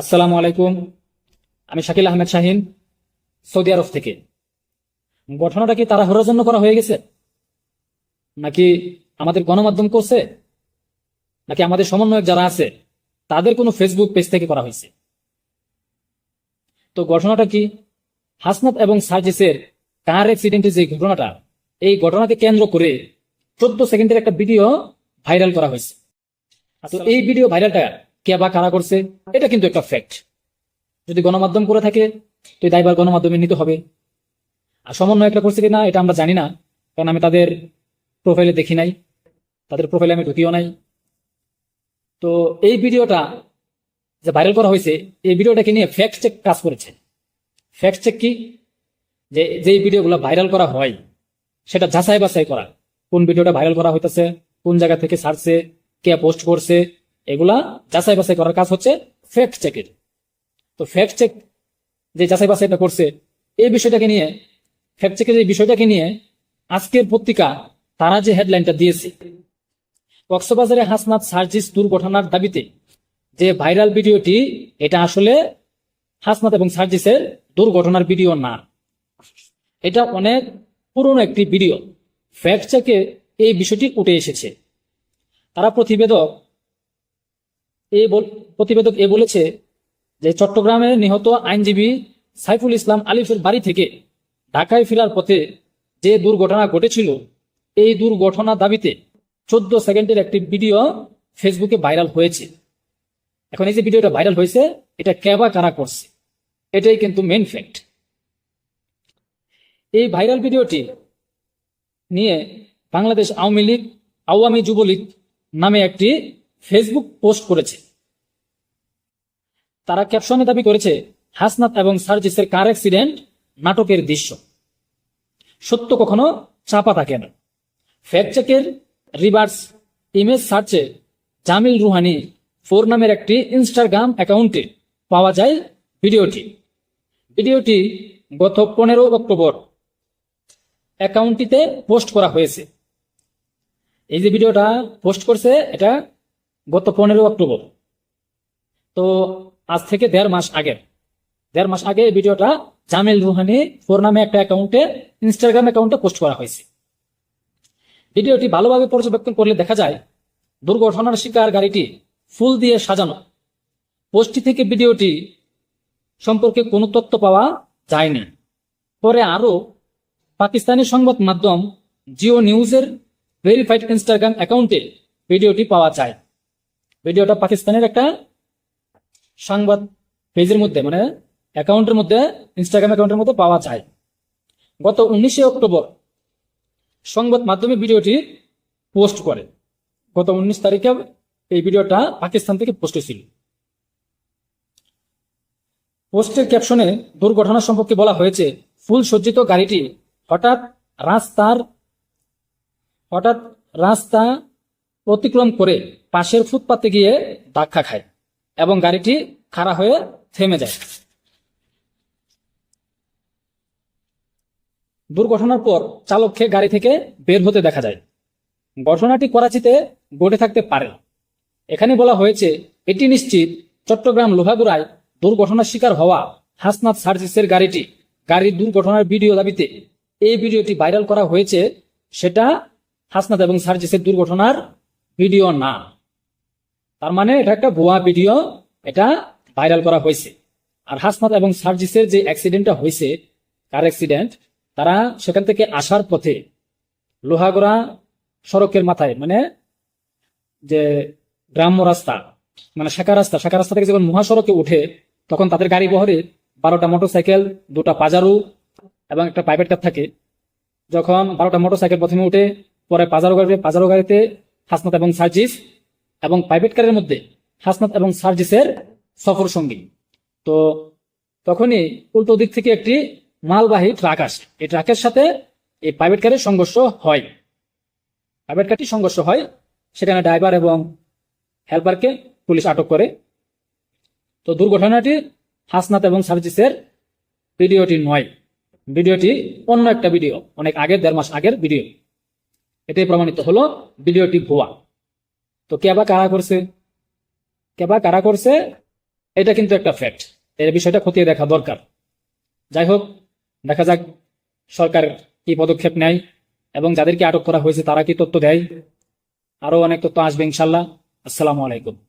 আসসালামু আলাইকুম। আমি শাকিল আহমেদ শাহিন সৌদি আরব থেকে। ঘটনাটা কি তাড়াহুড়োর জন্য করা হয়ে গেছে? নাকি আমাদের গণমাধ্যম করছে? নাকি আমাদের সমন্বয়ক যারা আছে তাদের কোনো ফেসবুক পেজ থেকে করা হয়েছে? তো ঘটনাটা কি? হাসনাত এবং সার্জিসের কার অ্যাক্সিডেন্টের যে ঘটনাটা এই ঘটনাকে কেন্দ্র করে চোদ্দ সেকেন্ডের একটা ভিডিও ভাইরাল করা হয়েছে। তো এই ভিডিও ভাইরালটা কে বা কারা করছে, এটা কিন্তু একটা ফ্যাক্ট যদি গণমাধ্যম করে থাকে, তো এই দায়ভার গণমাধ্যমে নিতে হবে। আর সমন্বয় একটা করছে কিনা এটা আমরা জানি না, কারণ আমি তাদের প্রোফাইলে দেখি নাই, তাদের প্রোফাইলে আমি ঢুকিও নাই। তো এই ভিডিওটা যে ভাইরাল করা হয়েছে, এই ভিডিওটাকে নিয়ে ফ্যাক্ট চেক কাজ করেছে। ফ্যাক্ট চেক কি? যে যে ভিডিওগুলো ভাইরাল করা হয়, সেটা যাচাই বাছাই করা। কোন ভিডিওটা ভাইরাল করা হইতেছে, কোন জায়গা থেকে ছাড়ছে, কে পোস্ট করছে এগুলা যাচাই বাছাই করার কাজ হচ্ছে ফ্যাক্ট চেকের তো ফ্যাক্ট চেক যে যাচাই বাছাইটা করছে, এই বিষয়টাকে নিয়ে ফ্যাক্ট চেকের এই বিষয়টাকে নিয়ে আজকের পত্রিকা তারা যে হেডলাইনটা দিয়েছে, কক্সবাজারে হাসনাত সার্জিস দুর্ঘটনার দাবিতে যে ভাইরাল ভিডিওটি, এটা আসলে হাসনাত এবং সার্জিসের দুর্ঘটনার ভিডিও না। এটা অনেক পুরনো একটি ভিডিও। ফ্যাক্ট চেকে এই বিষয়টি উঠে এসেছে। তারা প্রতিবেদক এ প্রতিবেদক এ বলেছে যে চট্টগ্রামে নিহত আইনজীবী সাইফুল ইসলাম আলিফের বাড়ি থেকে ঢাকায় ফেরার পথে যে দুর্ঘটনা ঘটেছিল, এই দুর্ঘটনা দাবিতে চোদ্দ সেকেন্ডের একটি ভিডিও ফেসবুকে ভাইরাল হয়েছে। এখন এই যে ভিডিওটা ভাইরাল হয়েছে, এটা কে বা কারা করছে? এটাই কিন্তু মেন ফ্যাক্ট এই ভাইরাল ভিডিওটি নিয়ে বাংলাদেশ আওয়ামী লীগ আওয়ামী যুবলীগ নামে একটি ফেসবুক পোস্ট করেছে। তারা ক্যাপশনে দাবি করেছে, হাসনাত এবং সার্জিসের কার অ্যাক্সিডেন্ট নাটকের দৃশ্য। সত্য কখনো চাপা থাকে না। ফ্যাক্ট চেকের রিভার্স ইমেজ সার্চে জামিল রুহানি ফোর নামের একটি ইনস্টাগ্রাম অ্যাকাউন্টে পাওয়া যায় ভিডিওটি। ভিডিওটি গত পনেরো অক্টোবর অ্যাকাউন্টটিতে পোস্ট করা হয়েছে। এই যে ভিডিওটা পোস্ট করছে, এটা গত পনেরো অক্টোবর। তো আজ থেকে দেড় মাস আগে, দেড় মাস আগে এই ভিডিওটা জামিল রুহানি ফোর নামে একটা অ্যাকাউন্টে ইনস্টাগ্রাম অ্যাকাউন্টে পোস্ট করা হয়েছে। ভিডিওটি ভালোভাবে পর্যবেক্ষণ করলে দেখা যায়, দুর্ঘটনার শিকার গাড়িটি ফুল দিয়ে সাজানো। পোস্টটি থেকে ভিডিওটি সম্পর্কে কোনো তথ্য পাওয়া যায়নি। পরে আরও পাকিস্তানি সংবাদ মাধ্যম জিও নিউজের ভেরিফাইড ইনস্টাগ্রাম অ্যাকাউন্টে ভিডিওটি পাওয়া যায়। ভিডিওটা পাকিস্তানের একটা সংবাদ পেজের মধ্যে মানে অ্যাকাউন্টের মধ্যে ইনস্টাগ্রাম অ্যাকাউন্টের মধ্যে পাওয়া যায়। গত উনিশে অক্টোবর সংবাদ মাধ্যমে ভিডিওটি পোস্ট করে। গত উনিশ তারিখে এই ভিডিওটা পাকিস্তান থেকে পোস্ট হয়েছিল। পোস্টের ক্যাপশনে দুর্ঘটনা সম্পর্কে বলা হয়েছে, ফুল সজ্জিত গাড়িটি হঠাৎ রাস্তার, হঠাৎ রাস্তা অতিক্রম করে পাশের ফুটপাতে গিয়ে ধাক্কা খায় এবং গাড়িটি খাড়া হয়ে থেমে যায়। দুর্ঘটনার পর চালককে গাড়ি থেকে বের হতে দেখা যায়। ঘটনাটি করাচিতে ঘটে থাকতে পারে। এখানে বলা হয়েছে, এটি নিশ্চিত চট্টগ্রাম লোহাগুড়ায় দুর্ঘটনার শিকার হওয়া হাসনাত সার্জিসের গাড়িটি। গাড়ির দুর্ঘটনার ভিডিও দাবিতে এই ভিডিওটি ভাইরাল করা হয়েছে, সেটা হাসনাত এবং সার্জিসের দুর্ঘটনার ভিডিও না। তার মানে এটা একটা ভুয়া ভিডিও, এটা ভাইরাল করা হয়েছে। আর হাসনাত এবং সার্জিসের যে অ্যাক্সিডেন্টটা হয়েছে, কার অ্যাক্সিডেন্ট তারা সেখান থেকে আসার পথে লোহাগড়া সড়কের মাথায় মানে যে গ্রাম্য রাস্তা মানে শাখা রাস্তা শাখা রাস্তা থেকে যখন মহাসড়কে উঠে, তখন তাদের গাড়ি বহরে বারোটা মোটরসাইকেল, দুটা পাজারু এবং একটা প্রাইভেট কার থাকে। যখন বারোটা মোটরসাইকেল প্রথমে উঠে, পরে পাজারো গাড়িতে পাজারো গাড়িতে হাসনাত এবং সার্জিস এবং প্রাইভেট কারের মধ্যে হাসনাত এবং সার্জিসের সফর সঙ্গী। তো তখনই উল্টো দিক থেকে একটি মালবাহী ট্রাক আসে। এই ট্রাকের সাথে এই প্রাইভেট কারের সংঘর্ষ হয়। প্রাইভেট কারটি সংঘর্ষ হয়, সেখানে ড্রাইভার এবং হেল্পারকে পুলিশ আটক করে। তো দুর্ঘটনাটি হাসনাত এবং সার্জিসের ভিডিওটি নয়। ভিডিওটি অন্য একটা ভিডিও, অনেক আগের দেড় মাস আগের ভিডিও। এটাই প্রমাণিত হলো ভিডিওটি ভুয়া। তো কে বা কারা করছে? কে বা কারা করছে? এটা কিন্তু একটা ফ্যাক্ট এর বিষয়টা খতিয়ে দেখা দরকার। যাই হোক, দেখা যাক সরকার কি পদক্ষেপ নেয় এবং যাদেরকে আটক করা হয়েছে তারা কি তথ্য দেয়। আরও অনেক তথ্য আসবে ইনশাল্লাহ। আসসালামু আলাইকুম।